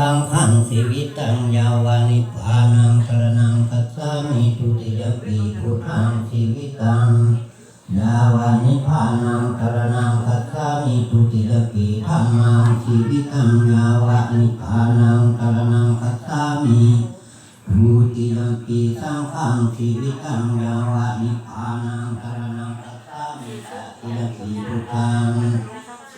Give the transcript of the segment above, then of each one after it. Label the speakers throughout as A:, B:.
A: สังฆังสีวิตังยาวานิพานังสรนังคัจฉามิทุติยปีพุทธังสีวิตังยาวานิพานังสรนังคัจฉามิทุติยปีธรรมังสีวิตังยาวานิพานังสรนังคัจฉามิทุติยปีสังฆังสีวิตังยาวานิพานังสรนังคัจฉามิตติยปีพุทธัง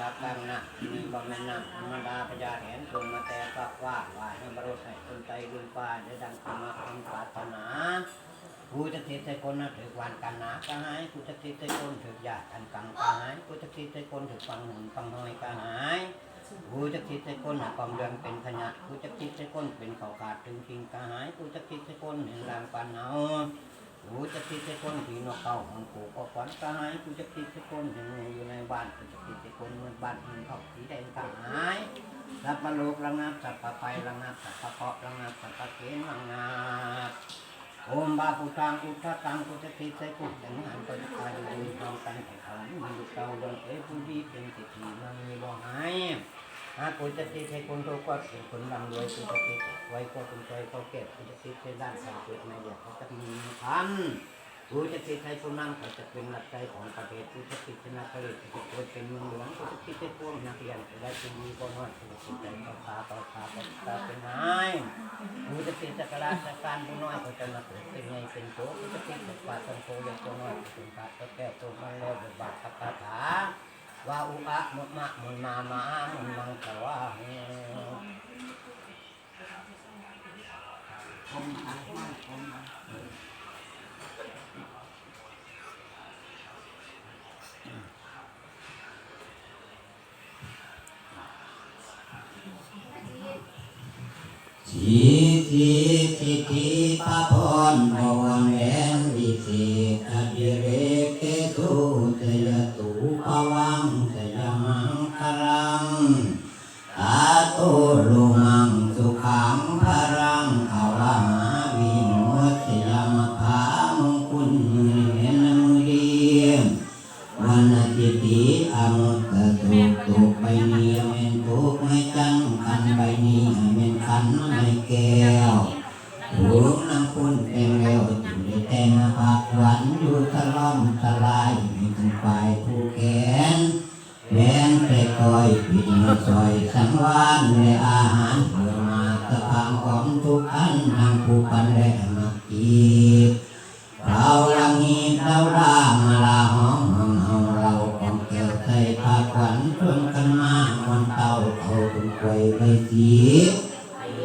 A: ข้างบุชากังนะมีบำเพ็ญนะธรรมดาพญาแหนคนมาแต่ปักว่าว่าให้บรรลุให้คนใจลืมฟ้าได้ดังธรรมะคำปรารถนาผู้จะติดใจคนนะถือวันกันหนากะหายผู้จะติดใจคนถือญาติอันกังกะหายผู้จะติดใจคนถือฟังหุ่นฟังหอยกะหายผู้จะติดใจคนหากองเดือนเป็นขยะผู้จะติดใจคนเป็นเขาขาดถึงจริงกะหายผู้จะติดใจคนเห็นแรงปันเอา กูจะคิดจะคนที่นกเขาของกูก็ขวัญกระหายกูจะคิดจะคนที่งูอยู่ในบ้านกูจะคิดจะคนเมืองบ้านมึงเขาสีแดงกระหายรับมาลูกระงับสัพพะไประงับสัพพะเคาะระงับสัพพะเกณฑ์ระงับโอมบาปุตังอุทตังกูจะคิดใจกูแต่งงานก็จะตายดูทองกันแต่ของมันดูเก่าดนเอ๋ผู้ดีเป็นสิทธิมันมีบ่หา หากกูจะคิดให้คนทุกข์ก็เป็นคนร่ำรวยกูจะคิดไว้ก็เป็นใจก็เก็บกูจะคิดให้ด้านสาธุในเดียวเขาจะมีพันกูจะคิดให้ผู้นั่งเขาจะเป็นหลักใจของประเทศกูจะคิดชนะผลิตกูจะเป็นเมืองหลวงกูจะคิดให้พวกนักเรียนได้เป็นมีก็น้อยกูจะคิดใจต่อตาต่อตาต่อตาเป็นนายกูจะคิดจักรราชการผู้น้อยก็จะมาเกิดเป็นไงเป็นโตกูจะคิดจักรวาลสังโฆยังตัวน้อยกูเป็นพระก็แก้ตัวมันแล้วบทบาทคาถา ว่าอุอะมุมะมุนมามามุนมังกะวะคมทางมั่นคมนะสีสีสิทธิพระพรพรแหวนวิเศษอดิเรกเกตุจยตุภ วังสยมังคลังตาโตลุมังสุขังพรังขาวามาวิโมชยมภามงคุณเห็นมือเดียมวันอาทิตย์อมุตตุตุกใบนี้เมนตุกไม่จังคันใบนี้เมนคันไม่แก้วหูกนางคุณเป็นเร็วจุดแต่งผักหวานอยู่ตลอมตลายมีถึงปลายผู้แขนแหวนไปคอย ปิดมาซอยสังวานและอาหารเพื่อมาตะพังของทุกอันนางผู้ปันและมากีเราลังฮีเราดามาลาหอมหองเราของเกี่ยวใจพาขวัญช่วย